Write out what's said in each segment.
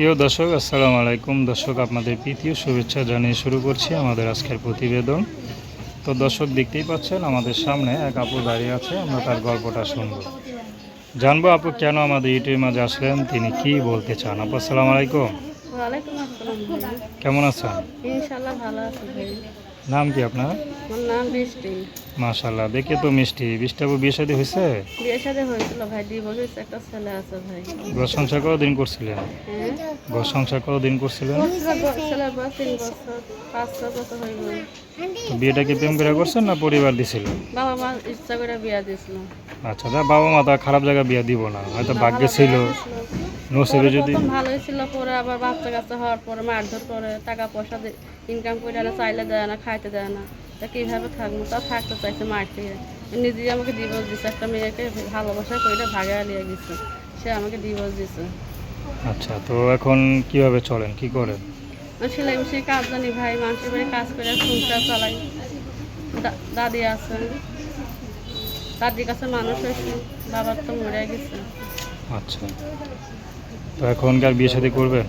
প্রিয় দর্শক আসসালামু আলাইকুম। দর্শক আপনাদের প্রীতীয় শুভেচ্ছা জানিয়ে শুরু করছি আমাদের আজকের প্রতিবেদন। তো দর্শক দেখতেই পাচ্ছেন আমাদের সামনে এক আপু দাঁড়িয়ে আছে আমরা তার গল্পটা শুনব। জানব আপু কেন আমাদের ইউটিউবের মাঝে আসলেন তিনি কি বলতে চান? আপু আসসালামু আলাইকুম। কেমন আছেন? নাম কি আপনার? আমার নাম বৃষ্টি মাশাল্লাহ দেখে তো মিষ্টি। বৃষ্টি বিয়ে শাদী হয়েছে? বিয়ে সাথে হয়েছিল ভাই ডিভোর্স হয়েছে একটা ছেলে আছে ভাই। ঘর সংসার কতদিন করছিলেন? হ্যাঁ? ঘর সংসার কতদিন করছিলেন? ছেলের বয়স তিন বছর পাঁচ ছয় বছর হয়ে গেল। তো বিয়েটা কি প্রেম করে করছেন না পরিবার দিছিল? বাবা মা ইচ্ছা করে বিয়া দিয়েছিল। আচ্ছা বাবা মা তো খারাপ জায়গায় বিয়ে দিব না হয়তো ভাগ্যে ছিল। নসিবে যদি প্রথম ভালোই ছিল পরে আবার বাচ্চা কাচ্চা হওয়ার পরে মারধর করে টাকা পয়সা ইনকাম করে না চাইলে দেয় না খাইতে দেয় না। তা কীভাবে থাকব? তা থাকতে চাইছে মার থেকে। নিজেই আমাকে ডিভোর্স দিছে। একটা মেয়েকে ভালোবাসা করে ভাগে নিয়ে গেছে। সে আমাকে ডিভোর্স দিছে। আচ্ছা তো এখন কীভাবে চলেন? কি করেন? সেলাই মেশিনে কাজ জানি ভাই মানুষের বাড়ি কাজ করে সংসার চালাই। দাদি আছে। দাদির কাছে মানুষ হয়েছে। বাবার তো মরে গেছে। আচ্ছা। তো এখন কি বিয়ে শাদী করবেন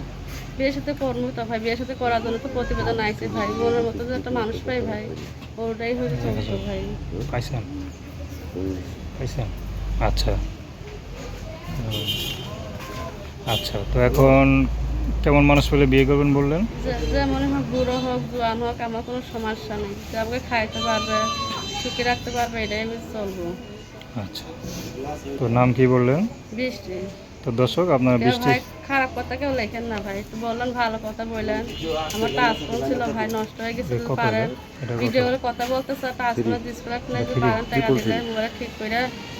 বিয়ের সাথে করব তো ভাই বিয়ের সাথে করার জন্য তো প্রতিবেদন আইছে ভাই। মনের মতো যে একটা মানুষ পাই ভাই ওটাই হচ্ছে চলছে ভাই। পাইছেন? পাইছেন? আচ্ছা। আচ্ছা তো এখন কেমন মানুষ পেলে বিয়ে করবেন বললেন? যে- যে মনে হয় বুড়ো হোক জোয়ান হোক আমার কোনো সমস্যা নেই। যে আমাকে খাইতে পারবে সুখে রাখতে পারবে এটাই আমি চলবো আচ্ছা। তো নাম কি বললেন? বৃষ্টি। তো দর্শক আপনার বৃষ্টি খারাপ কথা কেউ লেখেন না ভাই। একটু বললেন ভালো কথা বললেন। আমার টাচফোন ছিল ভাই নষ্ট হয়ে গেছিল পারেন ভিডিও করে কথা বলতে স্যার টাচফোনে ডিসপ্লে যদি পারেন টাকা দিলে মোবাইল ঠিক করে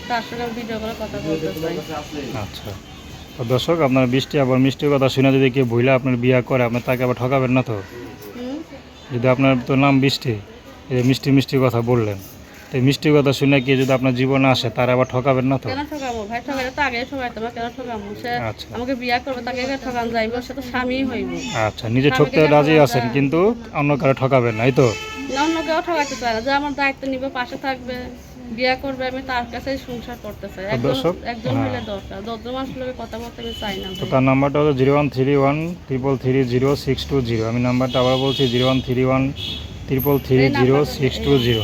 তার সঙ্গে ভিডিও করে কথা বলতে চাই আচ্ছা। তো দর্শক আপনার বৃষ্টি আবার মিষ্টির কথা শুনে যদি কেউ ভুলে আপনার বিয়ে করে আপনি তাকে আবার ঠকাবেন না তো? যদি আপনার তো নাম বৃষ্টি এই মিষ্টি মিষ্টির কথা বললেন। তো মিষ্টির কথা শুনে কি যদি আপনার জীবনে আসে তার আবার ঠকাবেন না তো? কেন ঠকাবো? ভাই ঠকাইলে তো আগে ঠকাই তোমার কেন ঠকাবো? সে আচ্ছা। আমাকে বিয়া করবে তাকে ঠকান যাইব সে তো স্বামী হইব। আচ্ছা নিজে ঠকতে রাজি আছেন কিন্তু অন্য কারও ঠকাবেন না এই তো? অন্য কেউ ঠকাইতে চায় না যে আমার দায়িত্ব নিবে পাশে থাকবে বিয়া করবে আমি তার কাছে সংসার করতে চাই। একজন হ্যাঁ। হলে দরকার দশজন মানুষ লোকে কথা বলতে আমি চাই না তো তার নাম্বারটা হলো zero one three one triple three zero six two zero. আমি নাম্বারটা আবার বলছি zero one three one triple three zero six two zero.